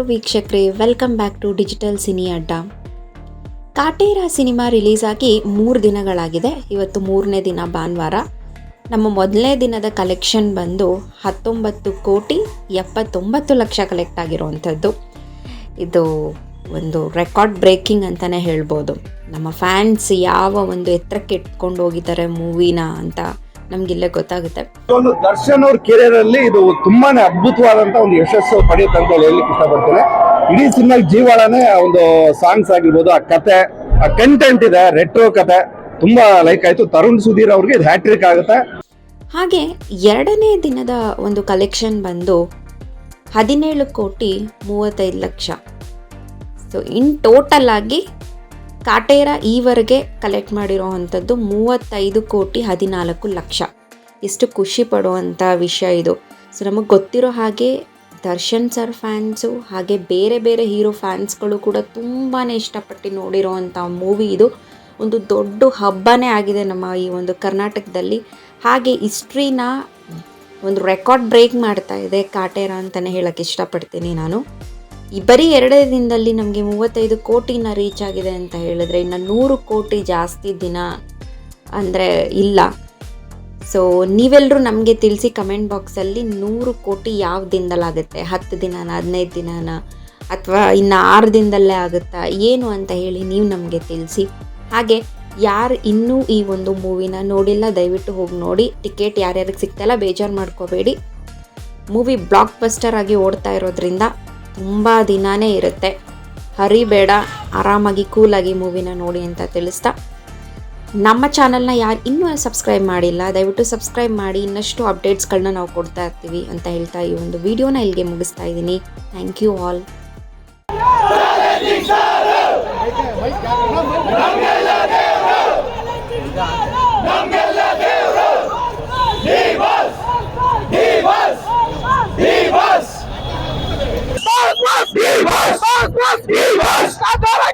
ವೀಕ್ಷಕರೇ welcome back to digital cine ಅಡ್ಡ Kaatera cinema release ಆಗಿ ಮೂರು ದಿನಗಳಾಗಿದೆ. ಇವತ್ತು ಮೂರನೇ ದಿನ ಭಾನುವಾರ. ನಮ್ಮ ಮೊದಲನೇ ದಿನದ ಕಲೆಕ್ಷನ್ ಬಂದು ಹತ್ತೊಂಬತ್ತು ಕೋಟಿ ಎಪ್ಪತ್ತೊಂಬತ್ತು ಲಕ್ಷ ಕಲೆಕ್ಟ್ ಆಗಿರುವಂಥದ್ದು. ಇದು ಒಂದು ರೆಕಾರ್ಡ್ ಬ್ರೇಕಿಂಗ್ ಅಂತಲೇ ಹೇಳ್ಬೋದು. ನಮ್ಮ ಫ್ಯಾನ್ಸ್ ಯಾವ ಒಂದು ಎತ್ತರಕ್ಕೆ ಇಟ್ಕೊಂಡು ಹೋಗಿದ್ದಾರೆ ಮೂವಿನ ಅಂತ ನಮಗಿಲ್ಲೇ ಗೊತ್ತಾಗುತ್ತೆ. ಒಂದು ದರ್ಶನ್ ಅವ್ರ ಕೆರಿಯರ್ ಅಲ್ಲಿ ಇದು ತುಂಬಾನೇ ಅದ್ಭುತವಾದಂತ ಒಂದು ಯಶಸ್ಸು ಪಡೆಯುತ್ತೆ ಅಂತ ಹೇಳಿ ಇಷ್ಟಪಡ್ತೇನೆ. ಇಡೀ ಸಿನಿಮಾ ಜೀವಾಳನೇ ಒಂದು ಸಾಂಗ್ಸ್ ಆಗಿರ್ಬೋದು ಆ ಕತೆ ಆ ಕಂಟೆಂಟ್ ಇದೆ ರೆಟ್ರೋ ಕತೆ ತುಂಬಾ ಲೈಕ್ ಆಯ್ತು. ತರುಣ್ ಸುಧೀರ್ ಅವ್ರಿಗೆ ಇದು ಹ್ಯಾಟ್ರಿಕ್ ಆಗುತ್ತೆ. ಹಾಗೆ ಎರಡನೇ ದಿನದ ಒಂದು ಕಲೆಕ್ಷನ್ ಬಂದು ಹದಿನೇಳು ಕೋಟಿ ಮೂವತ್ತೈದು ಲಕ್ಷ. ಸೊ ಇನ್ ಟೋಟಲ್ ಆಗಿ ಕಾಟೇರ ಈವರೆಗೆ ಕಲೆಕ್ಟ್ ಮಾಡಿರೋ ಅಂಥದ್ದು ಮೂವತ್ತೈದು ಕೋಟಿ ಹದಿನಾಲ್ಕು ಲಕ್ಷ. ಎಷ್ಟು ಖುಷಿ ಪಡುವಂಥ ವಿಷಯ ಇದು. ಸೊ ನಮಗೆ ಗೊತ್ತಿರೋ ಹಾಗೆ ದರ್ಶನ್ ಸರ್ ಫ್ಯಾನ್ಸು ಹಾಗೆ ಬೇರೆ ಬೇರೆ ಹೀರೋ ಫ್ಯಾನ್ಸ್ಗಳು ಕೂಡ ತುಂಬಾ ಇಷ್ಟಪಟ್ಟು ನೋಡಿರೋ ಮೂವಿ ಇದು. ಒಂದು ದೊಡ್ಡ ಹಬ್ಬನೇ ಆಗಿದೆ ನಮ್ಮ ಈ ಒಂದು ಕರ್ನಾಟಕದಲ್ಲಿ. ಹಾಗೆ ಹಿಸ್ಟ್ರಿನ ಒಂದು ರೆಕಾರ್ಡ್ ಬ್ರೇಕ್ ಮಾಡ್ತಾ ಇದೆ ಕಾಟೇರ ಅಂತಲೇ ಹೇಳೋಕ್ಕೆ ಇಷ್ಟಪಡ್ತೀನಿ ನಾನು. ಈ ಬರೀ ಎರಡೇ ದಿನದಲ್ಲಿ ನಮಗೆ ಮೂವತ್ತೈದು ಕೋಟಿನ ರೀಚ್ ಆಗಿದೆ ಅಂತ ಹೇಳಿದ್ರೆ ಇನ್ನು ನೂರು ಕೋಟಿ ಜಾಸ್ತಿ ದಿನ ಅಂದರೆ ಇಲ್ಲ. ಸೊ ನೀವೆಲ್ಲರೂ ನಮಗೆ ತಿಳಿಸಿ ಕಮೆಂಟ್ ಬಾಕ್ಸಲ್ಲಿ ನೂರು ಕೋಟಿ ಯಾವ ದಿನದಲ್ಲಾಗುತ್ತೆ ಹತ್ತು ದಿನನ, ಹದಿನೈದು ದಿನನ ಅಥವಾ ಇನ್ನು ಆರು ದಿನದಲ್ಲೇ ಆಗುತ್ತಾ? ಏನು ಅಂತ ಹೇಳಿ ನೀವು ನಮಗೆ ತಿಳಿಸಿ. ಹಾಗೆ ಯಾರು ಇನ್ನೂ ಈ ಒಂದು ಮೂವಿನ ನೋಡಿಲ್ಲ, ದಯವಿಟ್ಟು ಹೋಗಿ ನೋಡಿ. ಟಿಕೆಟ್ ಯಾರ್ಯಾರಿಗೆ ಸಿಗ್ತಾಯಿಲ್ಲ ಬೇಜಾರು ಮಾಡ್ಕೋಬೇಡಿ. ಮೂವಿ ಬ್ಲಾಕ್ ಬಸ್ಟರ್ ಆಗಿ ಓಡ್ತಾ ಇರೋದ್ರಿಂದ ತುಂಬ ದಿನಾನೇ ಇರುತ್ತೆ. ಹರಿಬೇಡ, ಆರಾಮಾಗಿ ಕೂಲಾಗಿ ಮೂವಿನ ನೋಡಿ ಅಂತ ತಿಳಿಸ್ತಾ. ನಮ್ಮ ಚಾನಲ್ನ ಯಾರು ಇನ್ನೂ ಸಬ್ಸ್ಕ್ರೈಬ್ ಮಾಡಿಲ್ಲ, ದಯವಿಟ್ಟು ಸಬ್ಸ್ಕ್ರೈಬ್ ಮಾಡಿ, ಇನ್ನಷ್ಟು ಅಪ್ಡೇಟ್ಸ್ಗಳನ್ನ ನಾವು ಕೊಡ್ತಾ ಇರ್ತೀವಿ ಅಂತ ಹೇಳ್ತಾ ಈ ಒಂದು ವಿಡಿಯೋನ ಇಲ್ಲಿಗೆ ಮುಗಿಸ್ತಾ ಇದ್ದೀನಿ. Thank you all vivas! Águas vivas! Adora